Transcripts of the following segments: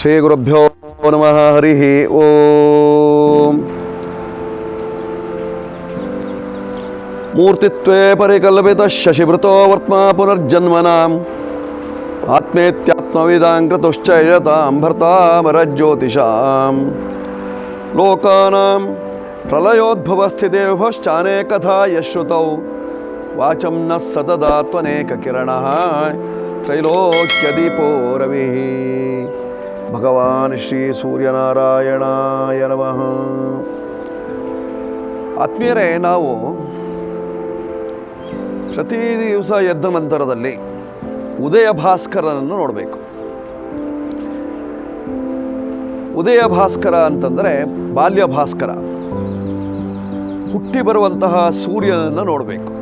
श्रीगुरुभ्यो नम, हरि ओ मूर्ति परिकल्पितः शशिवृत वर्त्मा पुनर्जन्मनाम्। आत्मेत्यात्मविदाङ्कृतुश्चयतां भर्तामरज्योतिषां लोकानां प्रलयोद्भवस्थितेभ्यश्चानेकथा यश्रुतौ वाचं न सतदा त्रैलोक्यदीपो रविः। ಭಗವಾನ್ ಶ್ರೀ ಸೂರ್ಯನಾರಾಯಣಾಯ ನಮಃ. ಆತ್ಮೀಯರೇ, ನಾವು ಪ್ರತಿ ದಿವಸ ಎದ್ದ ನಂತರದಲ್ಲಿ ಉದಯ ಭಾಸ್ಕರನನ್ನು ನೋಡಬೇಕು. ಉದಯ ಭಾಸ್ಕರ ಅಂತಂದರೆ ಬಾಲ್ಯ ಭಾಸ್ಕರ. ಹುಟ್ಟಿ ಬರುವಂತಹ ಸೂರ್ಯನನ್ನು ನೋಡಬೇಕು.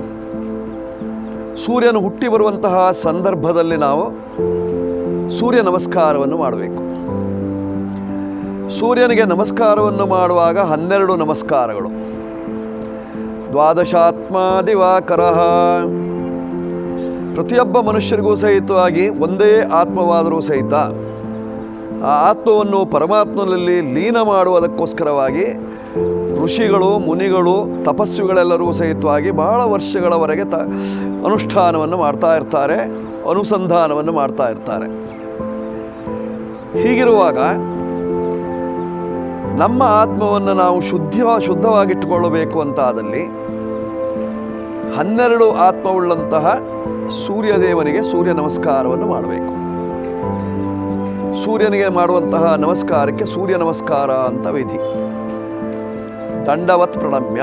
ಸೂರ್ಯನು ಹುಟ್ಟಿ ಬರುವಂತಹ ಸಂದರ್ಭದಲ್ಲಿ ನಾವು ಸೂರ್ಯ ನಮಸ್ಕಾರವನ್ನು ಮಾಡಬೇಕು. ಸೂರ್ಯನಿಗೆ ನಮಸ್ಕಾರವನ್ನು ಮಾಡುವಾಗ ಹನ್ನೆರಡು ನಮಸ್ಕಾರಗಳು. ದ್ವಾದಶಾತ್ಮ ದಿವಾಕರ. ಪ್ರತಿಯೊಬ್ಬ ಮನುಷ್ಯರಿಗೂ ಸಹಿತವಾಗಿ ಒಂದೇ ಆತ್ಮವಾದರೂ ಸಹಿತ ಆ ಆತ್ಮವನ್ನು ಪರಮಾತ್ಮನಲ್ಲಿ ಲೀನ ಮಾಡುವುದಕ್ಕೋಸ್ಕರವಾಗಿ ಋಷಿಗಳು, ಮುನಿಗಳು, ತಪಸ್ವಿಗಳೆಲ್ಲರೂ ಸಹಿತವಾಗಿ ಬಹಳ ವರ್ಷಗಳವರೆಗೆ ತ ಅನುಷ್ಠಾನವನ್ನು ಮಾಡ್ತಾ ಇರ್ತಾರೆ, ಅನುಸಂಧಾನವನ್ನು ಮಾಡ್ತಾ ಇರ್ತಾರೆ. ಹೀಗಿರುವಾಗ ನಮ್ಮ ಆತ್ಮವನ್ನು ನಾವು ಶುದ್ಧ ಶುದ್ಧವಾಗಿಟ್ಟುಕೊಳ್ಳಬೇಕು ಅಂತಾದಲ್ಲಿ ಹನ್ನೆರಡು ಆತ್ಮವುಳ್ಳಂತಹ ಸೂರ್ಯದೇವನಿಗೆ ಸೂರ್ಯ ನಮಸ್ಕಾರವನ್ನು ಮಾಡಬೇಕು. ಸೂರ್ಯನಿಗೆ ಮಾಡುವಂತಹ ನಮಸ್ಕಾರಕ್ಕೆ ಸೂರ್ಯ ನಮಸ್ಕಾರ ಅಂತ ವಿಧಿ. ದಂಡವತ್ ಪ್ರಣಮ್ಯ.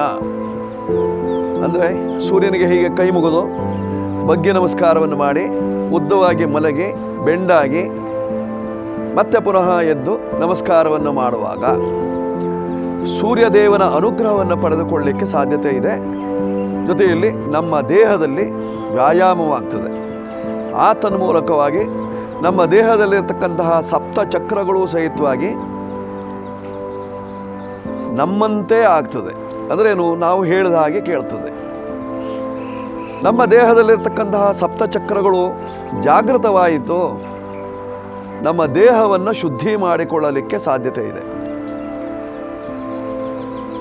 ಅಂದರೆ ಸೂರ್ಯನಿಗೆ ಹೀಗೆ ಕೈ ಮುಗಿದು ಬಗ್ಗೆ ನಮಸ್ಕಾರವನ್ನು ಮಾಡಿ ಉದ್ದವಾಗಿ ಮಲಗಿ ಬೆಂಡಾಗಿ ಮತ್ತೆ ಪುನಃ ಎದ್ದು ನಮಸ್ಕಾರವನ್ನು ಮಾಡುವಾಗ ಸೂರ್ಯದೇವನ ಅನುಗ್ರಹವನ್ನು ಪಡೆದುಕೊಳ್ಳಲಿಕ್ಕೆ ಸಾಧ್ಯತೆ ಇದೆ. ಜೊತೆಯಲ್ಲಿ ನಮ್ಮ ದೇಹದಲ್ಲಿ ವ್ಯಾಯಾಮವಾಗ್ತದೆ. ಆ ತನ್ಮೂಲಕವಾಗಿ ನಮ್ಮ ದೇಹದಲ್ಲಿರ್ತಕ್ಕಂತಹ ಸಪ್ತ ಚಕ್ರಗಳು ಸಹಿತವಾಗಿ ನಮ್ಮಂತೆ ಆಗ್ತದೆ. ಅಂದ್ರೇನು? ನಾವು ಹೇಳಿದ ಹಾಗೆ ಕೇಳ್ತದೆ. ನಮ್ಮ ದೇಹದಲ್ಲಿರ್ತಕ್ಕಂತಹ ಸಪ್ತ ಚಕ್ರಗಳು ಜಾಗೃತವಾಯಿತು. ನಮ್ಮ ದೇಹವನ್ನು ಶುದ್ಧಿ ಮಾಡಿಕೊಳ್ಳಲಿಕ್ಕೆ ಸಾಧ್ಯತೆ ಇದೆ.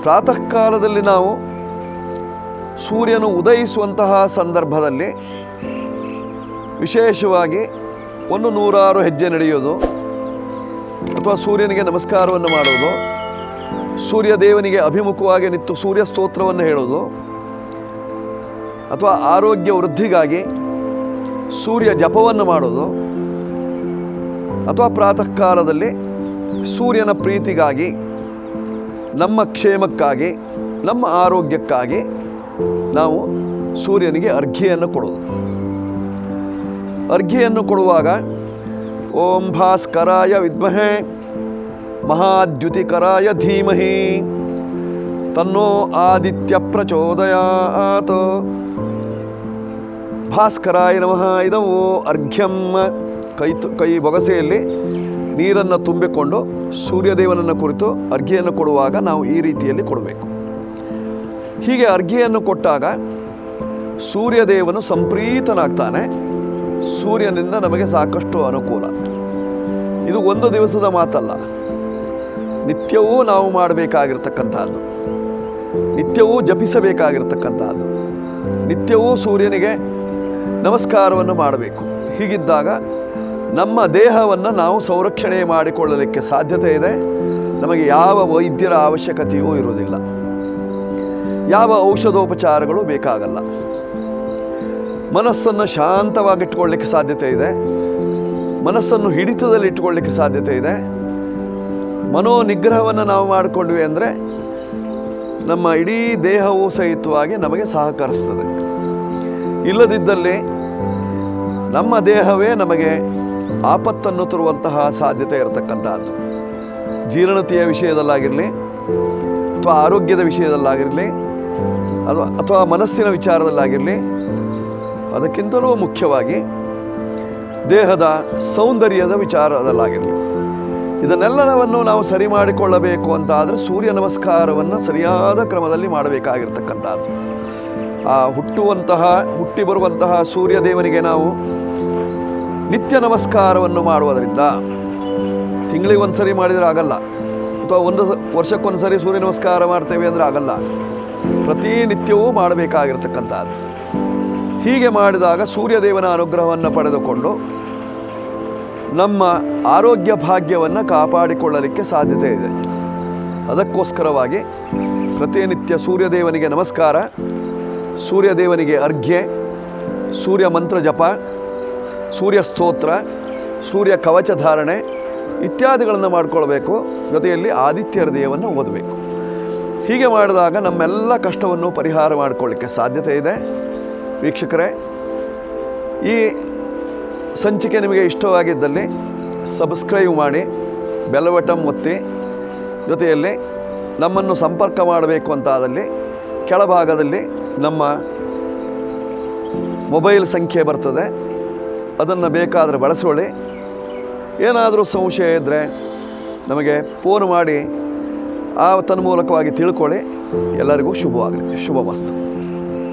ಪ್ರಾತಃ ಕಾಲದಲ್ಲಿ ನಾವು ಸೂರ್ಯನು ಉದಯಿಸುವಂತಹ ಸಂದರ್ಭದಲ್ಲಿ ವಿಶೇಷವಾಗಿ ಒಂದು ನೂರಾರು ಹೆಜ್ಜೆ ನಡೆಯೋದು ಅಥವಾ ಸೂರ್ಯನಿಗೆ ನಮಸ್ಕಾರವನ್ನು ಮಾಡೋದು ಸೂರ್ಯ ದೇವನಿಗೆ ಅಭಿಮುಖವಾಗಿ ನಿಂತು ಸೂರ್ಯ ಸ್ತೋತ್ರವನ್ನು ಹೇಳೋದು ಅಥವಾ ಆರೋಗ್ಯ ವೃದ್ಧಿಗಾಗಿ ಸೂರ್ಯ ಜಪವನ್ನು ಮಾಡೋದು ಅಥವಾ ಪ್ರಾತಃ ಕಾಲದಲ್ಲಿ ಸೂರ್ಯನ ಪ್ರೀತಿಗಾಗಿ ನಮ್ಮ ಕ್ಷೇಮಕ್ಕಾಗಿ, ನಮ್ಮ ಆರೋಗ್ಯಕ್ಕಾಗಿ ನಾವು ಸೂರ್ಯನಿಗೆ ಅರ್ಘಿಯನ್ನು ಕೊಡೋದು. ಅರ್ಘಿಯನ್ನು ಕೊಡುವಾಗ ಓಂ ಭಾಸ್ಕರಾಯ ವಿದ್ಮಹೇ, ಮಹಾದ್ಯುತಿಕರಾಯ ಧೀಮಹಿ, ತನ್ನೋ ಆದಿತ್ಯ ಪ್ರಚೋದಯಾತ್. ಭಾಸ್ಕರಾಯ ನಮಃ, ಇದವು ಅರ್ಘ್ಯಂ. ಕೈ ಕೈ ಬೊಗಸೆಯಲ್ಲಿ ನೀರನ್ನು ತುಂಬಿಕೊಂಡು ಸೂರ್ಯದೇವನನ್ನು ಕುರಿತು ಅರ್ಘಿಯನ್ನು ಕೊಡುವಾಗ ನಾವು ಈ ರೀತಿಯಲ್ಲಿ ಕೊಡಬೇಕು. ಹೀಗೆ ಅರ್ಘಿಯನ್ನು ಕೊಟ್ಟಾಗ ಸೂರ್ಯದೇವನು ಸಂಪ್ರೀತನಾಗ್ತಾನೆ. ಸೂರ್ಯನಿಂದ ನಮಗೆ ಸಾಕಷ್ಟು ಅನುಕೂಲ. ಇದು ಒಂದು ದಿವಸದ ಮಾತಲ್ಲ. ನಿತ್ಯವೂ ನಾವು ಮಾಡಬೇಕಾಗಿರ್ತಕ್ಕಂಥದ್ದು ನಿತ್ಯವೂ ಜಪಿಸಬೇಕಾಗಿರ್ತಕ್ಕಂಥದ್ದು ನಿತ್ಯವೂ ಸೂರ್ಯನಿಗೆ ನಮಸ್ಕಾರವನ್ನು ಮಾಡಬೇಕು. ಹೀಗಿದ್ದಾಗ ನಮ್ಮ ದೇಹವನ್ನು ನಾವು ಸಂರಕ್ಷಣೆ ಮಾಡಿಕೊಳ್ಳಲಿಕ್ಕೆ ಸಾಧ್ಯತೆ ಇದೆ. ನಮಗೆ ಯಾವ ವೈದ್ಯರ ಅವಶ್ಯಕತೆಯೂ ಇರುವುದಿಲ್ಲ. ಯಾವ ಔಷಧೋಪಚಾರಗಳು ಬೇಕಾಗಲ್ಲ. ಮನಸ್ಸನ್ನು ಶಾಂತವಾಗಿಟ್ಕೊಳ್ಳಿಕ್ಕೆ ಸಾಧ್ಯತೆ ಇದೆ. ಮನಸ್ಸನ್ನು ಹಿಡಿತದಲ್ಲಿ ಇಟ್ಕೊಳ್ಳಿಕ್ಕೆ ಸಾಧ್ಯತೆ ಇದೆ. ಮನೋ ನಿಗ್ರಹವನ್ನು ನಾವು ಮಾಡಿಕೊಂಡ್ವಿ ಅಂದರೆ ನಮ್ಮ ಇಡೀ ದೇಹವು ಸಹಿತವಾಗಿ ನಮಗೆ ಸಹಕರಿಸ್ತದೆ. ಇಲ್ಲದಿದ್ದಲ್ಲಿ ನಮ್ಮ ದೇಹವೇ ನಮಗೆ ಆಪತ್ತನ್ನು ತರುವಂತಹ ಸಾಧ್ಯತೆ ಇರತಕ್ಕಂಥದ್ದು ಜೀರ್ಣತೆಯ ವಿಷಯದಲ್ಲಾಗಿರಲಿ, ಅಥವಾ ಆರೋಗ್ಯದ ವಿಷಯದಲ್ಲಾಗಿರಲಿ ಅಥವಾ ಅಥವಾ ಮನಸ್ಸಿನ ವಿಚಾರದಲ್ಲಾಗಿರಲಿ, ಅದಕ್ಕಿಂತಲೂ ಮುಖ್ಯವಾಗಿ ದೇಹದ ಸೌಂದರ್ಯದ ವಿಚಾರದಲ್ಲಾಗಿರಲಿ. ಇದನ್ನೆಲ್ಲವನ್ನು ನಾವು ಸರಿ ಮಾಡಿಕೊಳ್ಳಬೇಕು ಅಂತ ಆದರೆ ಸೂರ್ಯ ನಮಸ್ಕಾರವನ್ನು ಸರಿಯಾದ ಕ್ರಮದಲ್ಲಿ ಮಾಡಬೇಕಾಗಿರ್ತಕ್ಕಂಥದ್ದು ಆ ಹುಟ್ಟುವಂತಹ, ಹುಟ್ಟಿ ಬರುವಂತಹ ಸೂರ್ಯ ದೇವನಿಗೆ ನಾವು ನಿತ್ಯ ನಮಸ್ಕಾರವನ್ನು ಮಾಡುವುದರಿಂದ ತಿಂಗಳಿಗೆ ಒಂದು ಸರಿ ಮಾಡಿದರೆ ಆಗಲ್ಲ. ಅಥವಾ ಒಂದು ವರ್ಷಕ್ಕೊಂದು ಸರಿ ಸೂರ್ಯ ನಮಸ್ಕಾರ ಮಾಡ್ತೇವೆ ಅಂದರೆ ಆಗಲ್ಲ. ಪ್ರತಿನಿತ್ಯವೂ ಮಾಡಬೇಕಾಗಿರ್ತಕ್ಕಂಥದ್ದು. ಹೀಗೆ ಮಾಡಿದಾಗ ಸೂರ್ಯದೇವನ ಅನುಗ್ರಹವನ್ನು ಪಡೆದುಕೊಂಡು ನಮ್ಮ ಆರೋಗ್ಯ ಭಾಗ್ಯವನ್ನು ಕಾಪಾಡಿಕೊಳ್ಳಲಿಕ್ಕೆ ಸಾಧ್ಯತೆ ಇದೆ. ಅದಕ್ಕೋಸ್ಕರವಾಗಿ ಪ್ರತಿನಿತ್ಯ ಸೂರ್ಯದೇವನಿಗೆ ನಮಸ್ಕಾರ, ಸೂರ್ಯದೇವನಿಗೆ ಅರ್ಘ್ಯ, ಸೂರ್ಯ ಮಂತ್ರ ಜಪ ಸೂರ್ಯ ಸ್ತೋತ್ರ, ಸೂರ್ಯ ಕವಚ ಧಾರಣೆ ಇತ್ಯಾದಿಗಳನ್ನು ಮಾಡಿಕೊಳ್ಬೇಕು. ಜೊತೆಯಲ್ಲಿ ಆದಿತ್ಯ ಹೃದಯವನ್ನು ಓದಬೇಕು. ಹೀಗೆ ಮಾಡಿದಾಗ ನಮ್ಮೆಲ್ಲ ಕಷ್ಟವನ್ನು ಪರಿಹಾರ ಮಾಡಿಕೊಳ್ಳಿಕ್ಕೆ ಸಾಧ್ಯತೆ ಇದೆ. ವೀಕ್ಷಕರೇ, ಈ ಸಂಚಿಕೆ ನಿಮಗೆ ಇಷ್ಟವಾಗಿದ್ದಲ್ಲಿ ಸಬ್ಸ್ಕ್ರೈಬ್ ಮಾಡಿ, ಬೆಲ್ ಬಟನ್ ಒತ್ತಿ, ಜೊತೆಯಲ್ಲಿ ನಮ್ಮನ್ನು ಸಂಪರ್ಕ ಮಾಡಬೇಕು ಅಂತಾದಲ್ಲಿ ಕೆಳಭಾಗದಲ್ಲಿ ನಮ್ಮ ಮೊಬೈಲ್ ಸಂಖ್ಯೆ ಬರ್ತದೆ. ಅದನ್ನು ಬೇಕಾದರೆ ಬಳಸಿಕೊಳ್ಳಿ. ಏನಾದರೂ ಸಂಶಯ ಇದ್ದರೆ ನಮಗೆ ಫೋನ್ ಮಾಡಿ ಆ ತನ್ಮೂಲಕವಾಗಿ ತಿಳ್ಕೊಳ್ಳಿ. ಎಲ್ಲರಿಗೂ ಶುಭವಾಗಲಿ, ಶುಭ ವಸ್ತು